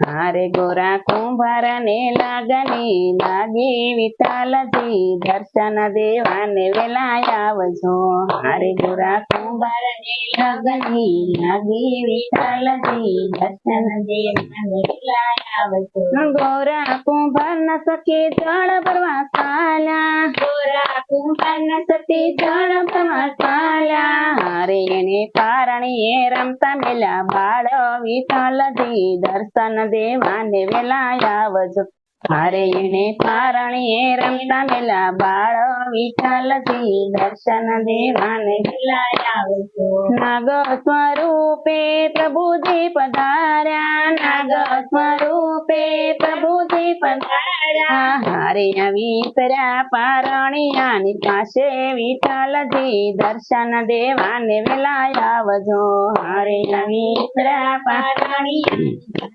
હારે ગોરા કુંભાર ને લાગણી લાગી વિતાલજી દર્શન દેવાને વેલા આવજો. હારે ગોરા કુંભાર ને લાગણી લાગી વિતાલજી દર્શન દેવાને વેલા આવજો. ગોરા કુંભાર ન સકે જળ ભરવા સાલા. ગોરા કુંભાર ન સકે જળ ભરવા સાલા. હારે એને પારણીએ રમતા મેલા બાળ વિતાલજી દર્શન દેવાને વેલા આવજો હારે એને પારણીએ રમતા મેલા બાળ વિઠાલજી દર્શન દેવાને વેલા આવજો નાગ સ્વરૂપે પ્રભુજી પધાર્યા નાગ સ્વરૂપે પ્રભુજી પધાર્યા હારે વિતર્યા પારણિયાની પાસે વિઠાલજી દર્શન દેવાને વેલા આવજો હારે વિતર્યા પારણિયાની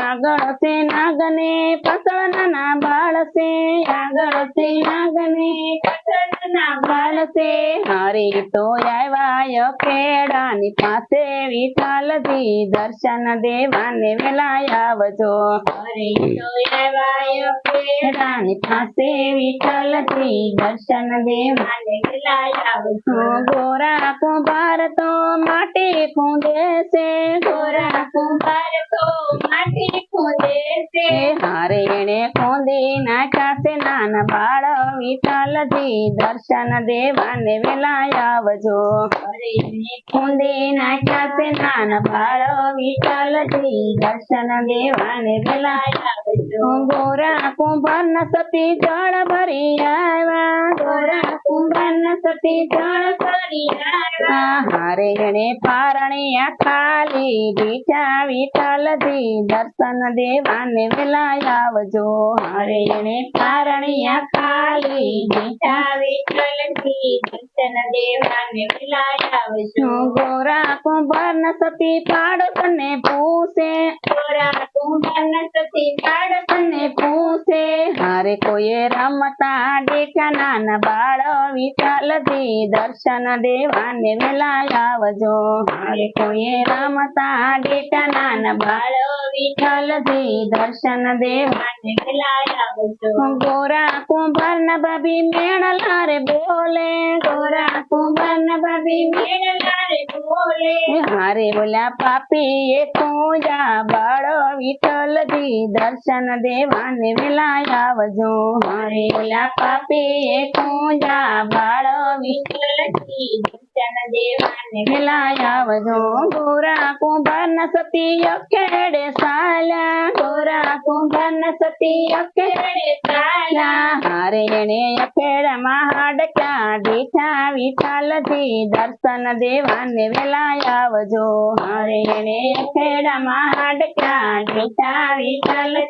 આગળ છે નાગને પાછળ નાના બાળ છે આગળ છે નાગને નાના બાળ છે હરે તો આવ્યા ખેડાની પાસે વિઠ્ઠલજી દર્શન દેવાને વેલા આવજો હરે તો આવ્યા ખેડાની પાસે વિઠ્ઠલજી દર્શન દેવાને વેલા આવજો ગોરા કુંભાર તો માટી ખૂંદે છે ગોરા કુંભાર તો માટી ખૂંદે हरिणे कोंदी नाचा से नान बाड़ो विठल जी दर्शन देवन विलायाव जो हरिणे कोंदी नाचा से नान बाड़ो विठल जी दर्शन देवन विलायाव जो गोरा कुंभन सती जल भरी आवा। गोरा कुंभन सती जल भरी आवा। हरिणे पारणी खाली बीचा विठल जी दर्शन देव દેવાને વેલા આવજો હરે એને કારણિયા ખાલી બીજા વિઠાલજી દર્શન દેવાને વેલા આવજો ગોરા કુંભાર ના સતી પાડોશને પૂછે. ગોરા કુંભાર ના સતી પાડોશને પૂછે હારે કોઈએ રમતા દેખ્યા નાના બાળ વિઠાલજી દર્શન દેવાને વેલા આવજો હારે કોઈએ રમતા દેખ્યા નાના બાળ વિઠાલજી દર્શન દેવાને વેલા આવજો ગોરા કુંભાર ના ભાભી મેળલા રે બોલે ગોરા કુંભાર ના ભાભી મેળલા રે બોલે હારે બોલ્યા પાપી એ પૂજા બાળ વિઠ્ઠલજી દર્શન દેવાને વેલાયા વજો હરેલા પાપી પૂજા બાળ વિઠ્ઠલજી આવજો ગોરા કુંભાર સતી ખેડે સાલા. ગોરા કુંભાર સતી ખેડે સાલા. હારે એને એને અખેડમાં હાડક્યા દીઠા વિઠાલજી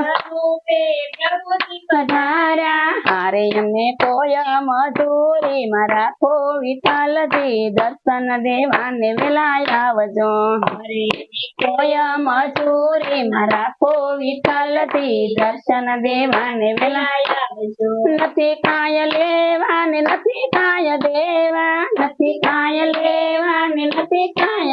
સ્વરૂપે પ્રભુજી પધાર્યા હારે એમને કોઈ મજૂરી માં રાખો વિઠાલજી દર્શન દેવાને વેલા આવજો હરે કોઈ મજૂરી માં રાખો વિઠાલજી દર્શન દેવાને વેલા આવજો નથી કાય લેવા ને નથી કાય દેવા નથી કાય લેવા ને નથી કાય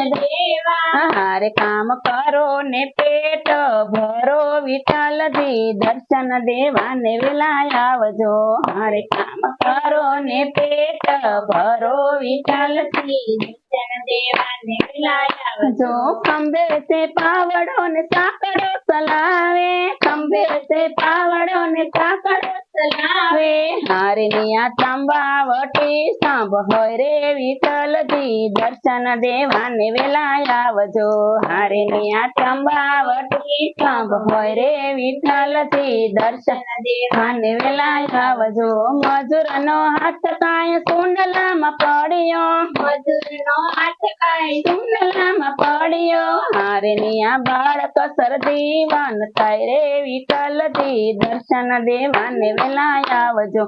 દેવા. હારે કામ કરો ને પેટ ભરો વિઠાલજી દર્શન દેવાને વેલા આવજો. હારે કામ કરો ને પેટ ભરો વિઠાલજી દર્શન દેવાને વેલા આવજો. ખંભે છે પાવડો ને સાકડો સલાવે ખંભે છે પાવડો ને સાકડો વે હારનિયા ત્રંબાવટી સાંભ હોય રે વિઠ્ઠલજી. દર્શન દેવાને વેલા આવજો. હારનિયા ત્રંબાવટી સાંભ હોય રે વિઠ્ઠલજી. દર્શન દેવાને વેલા આવજો. મજૂરનો હાથ કાંઈ કુંડલામાં પડ્યો. મજૂરનો કાંઈ કુંડલામાં પડ્યો. હારનિયા બાળક શરદી થાય રે વિઠ્ઠલજી દર્શન દેવાને વેલા આવજો.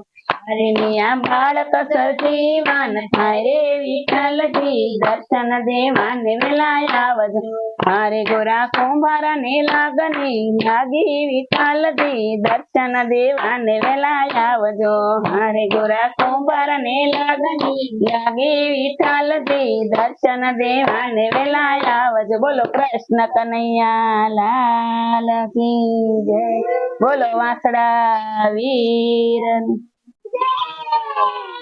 હરિનિયા બાળક સજીવાન હરે વિઠ્ઠલજી. દર્શન દેવાને વેલાયા હારે ગોરા કુંભાર ને લાગની લાગી વિઠ્ઠલજી. દર્શન દેવાન વેલા આવજો હારે ગોરા કુંભાર ને લાગની લાગી વિઠ્ઠલજી. દર્શન દેવાન વેલા આવજો બોલો કૃષ્ણ કનૈયા લાલ કી જય. બોલો વાંસડા વીર Yeah!